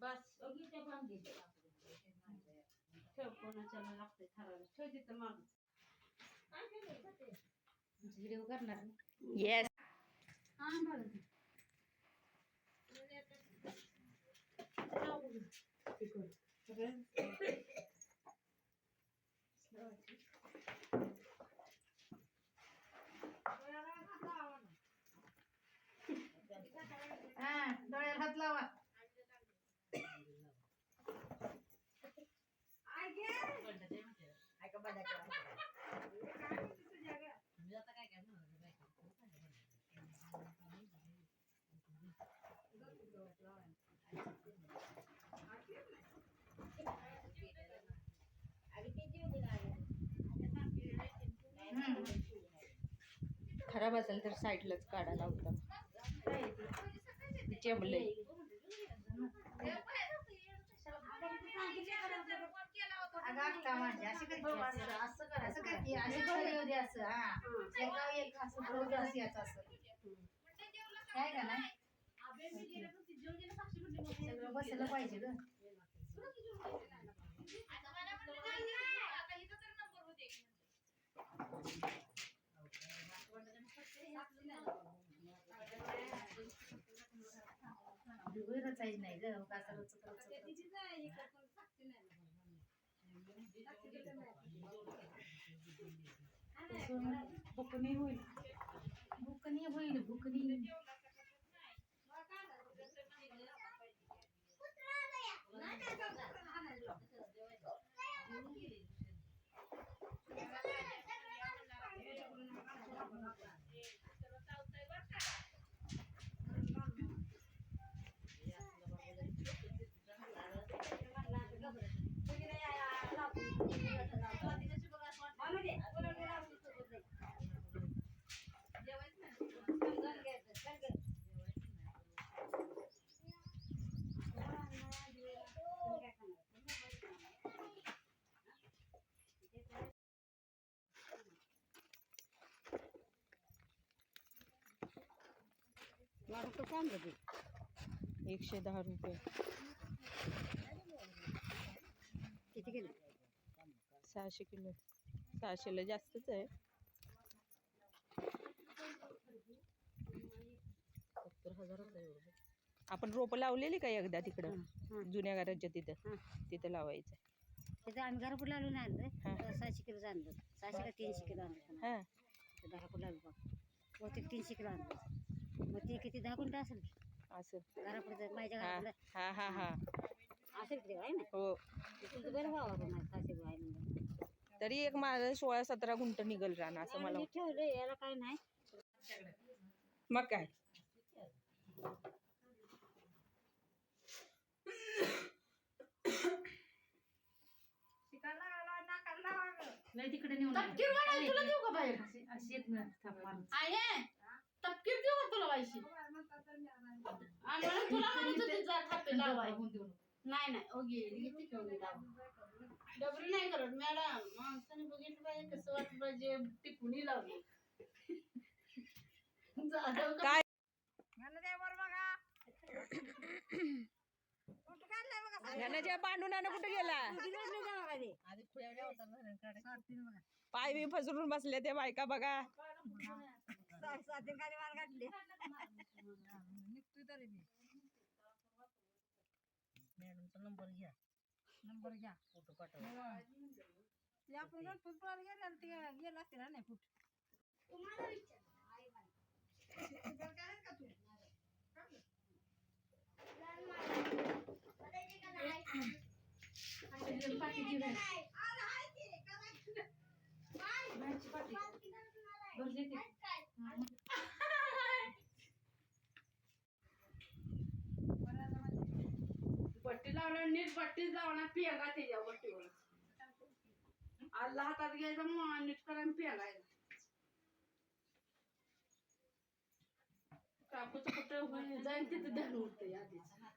बस. ठेव कोणाच्या लागते ठराविक. ठेव तिथं माग. व्हिडिओ करणार येस हा बरं डोळ्याला हात लावा खराब असेल तर साईडलाच काढा लावता चेंबले अगं अक्का माझी अशी करते असं असं कर असं करते अशी कर येऊ दे असं हा एका खराब असं तर साईडलाच असं? याचं असं काय का सगळं बसायला पाहिजे ग. रचायची नाही ग उगाच रचत रचत बुकनी होईल. बुकनी होईल बुकनी एकशे दहा रुपये. किती केलं? सहाशे किलो. सहाशेला जास्तच आहे. आपण रोपं लावलेली का एकदा तिकडं? जुन्या घराच्या तिथं? तिथं लावायचं. तिथं आम्ही घरापूर हा. आणलं सहाशे किलो आणलं सहाशे का तीनशे किलो आणलं हा. घरापूर आलो बघ. बहुतेक तीनशे किलो आणलं मग ते किती दहा गुंठ असेल. असं. घरापुढे माझ्या हा. घरापुढे हा हा हा. असेल किती आहे ना. हो. तुझं बरं व्हावं बघ माझं सहाशे किलो आहे म्हणजे तरी एक माझं सोळा सतरा गुंठ निघल राहणं असं मला मी ठेवलं याला काय नाही. मग काय? नाही तिकडे नेऊन तुला देऊ का बाहेर? अशी अशी एक मिनिट थांब मारून. आहे. तपकीर तुला वायशी आणि म्हणून तुला म्हणत होते जा लावाय नाही नाही ओ गेली किती घेऊन डबरी नाही करत मॅडम माणसाने बघितलं पाहिजे कसं वाटलं पाहिजे लावली. जाधव का- काय? ह्यानं बांधून आणा कुठे गेला? पाय बी फसरून बसले ते बायका बघा. नंबर घ्या नंबर घ्या फोटो पाठवा ते आपण गणपतपुराला गेले आणि ते गेला असते ना नाही फुट पाठी पट्टी लावणार नीट पट्टीच लावणार पियाला त्याच्या पट्टीवर आल्ला हातात घ्यायचा मग नीट करा आणि पियालायला कुठं जाईल तिथं ध्यान उठतं आधीच.